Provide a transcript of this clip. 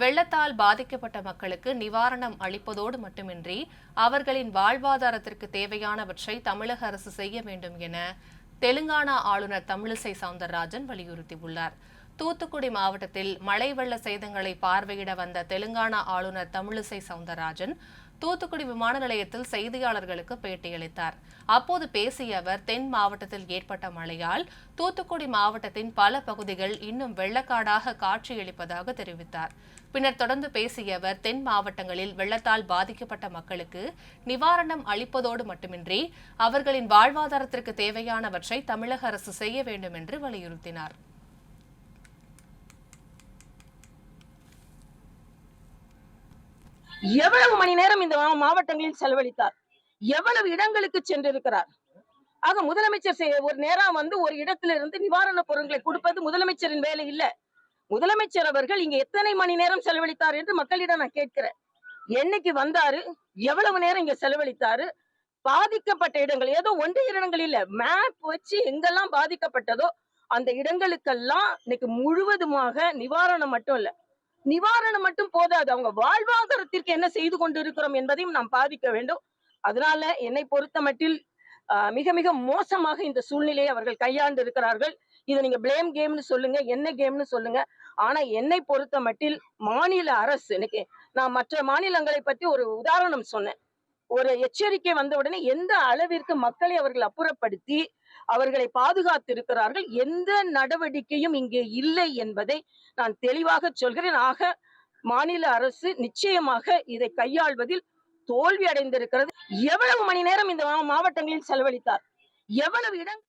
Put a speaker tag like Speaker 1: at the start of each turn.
Speaker 1: வெள்ளத்தால் பாதிக்கப்பட்ட மக்களுக்கு நிவாரணம் அளிப்பதோடு மட்டுமின்றி அவர்களின் வாழ்வாதாரத்திற்கு தேவையானவற்றை தமிழக அரசு செய்ய வேண்டும் என தெலுங்கானா ஆளுநர் தமிழிசை சவுந்தரராஜன் வலியுறுத்தியுள்ளார். தூத்துக்குடி மாவட்டத்தில் மழை வெள்ள சேதங்களை பார்வையிட வந்த தெலுங்கானா ஆளுநர் தமிழிசை சவுந்தரராஜன் தூத்துக்குடி விமான நிலையத்தில் செய்தியாளர்களுக்கு பேட்டியளித்தார். அப்போது பேசிய அவர் தென் மாவட்டத்தில் ஏற்பட்ட மழையால் தூத்துக்குடி மாவட்டத்தின் பல பகுதிகள் இன்னும் வெள்ளக்காடாக காட்சியளிப்பதாக தெரிவித்தார். பின்னர் தொடர்ந்து பேசிய அவர் தென் மாவட்டங்களில் வெள்ளத்தால் பாதிக்கப்பட்ட மக்களுக்கு நிவாரணம் அளிப்பதோடு மட்டுமின்றி அவர்களின் வாழ்வாதாரத்திற்கு தேவையானவற்றை தமிழக அரசு செய்ய வேண்டும் என்று வலியுறுத்தினார்.
Speaker 2: எவ்வளவு மணி நேரம் இந்த மாவட்டங்களில் செலவழித்தார்? எவ்வளவு இடங்களுக்கு சென்றிருக்கிறார்? ஆக முதலமைச்சர் ஒரு நேரம் வந்து ஒரு இடத்திலிருந்து நிவாரண பொருட்களை கொடுப்பது முதலமைச்சரின் வேலை இல்ல. முதலமைச்சர் அவர்கள் இங்க எத்தனை மணி நேரம் செலவழித்தார் என்று மக்களிடம் நான் கேட்கிறேன். என்னைக்கு வந்தாரு? எவ்வளவு நேரம் இங்க செலவழித்தாரு? பாதிக்கப்பட்ட இடங்கள் ஏதோ ஒன்று இடங்கள் இல்ல. மேப் வச்சு எங்கெல்லாம் பாதிக்கப்பட்டதோ அந்த இடங்களுக்கெல்லாம் இன்னைக்கு முழுவதுமாக நிவாரணம் மட்டும் இல்ல. நிவாரணம் மட்டும் போதாது. அவங்க வாழ்வாதாரத்திற்கு என்ன செய்து கொண்டிருக்கிறோம் என்பதையும் நாம் பாதிக்க வேண்டும். அதனால என்னை பொறுத்த மட்டில் ஆஹ், மிக மிக மோசமாக இந்த சூழ்நிலையை அவர்கள் கையாண்டு இருக்கிறார்கள். இதை நீங்க பிளேம் கேம்னு சொல்லுங்க என்ன கேம்னு சொல்லுங்க. ஆனா என்னை பொறுத்த மட்டில் மாநில அரசு இன்னைக்கு நான் மற்ற மாநிலங்களை பத்தி ஒரு உதாரணம் சொன்னேன். ஒரு எச்சரிக்கை வந்த உடனே எந்த அளவிற்கு மக்களை அவர்கள் அப்புறப்படுத்தி அவர்களை பாதுகாத்து இருக்கிறார்கள் எந்த நடவடிக்கையும் இங்கே இல்லை என்பதை நான் தெளிவாக சொல்கிறேன். ஆக மாநில அரசு நிச்சயமாக இதை கையாள்வதில் தோல்வி அடைந்திருக்கிறது. எவ்வளவு மணி நேரம் இந்த மாவட்டங்களில் செலவழித்தார்? எவ்வளவு இடம்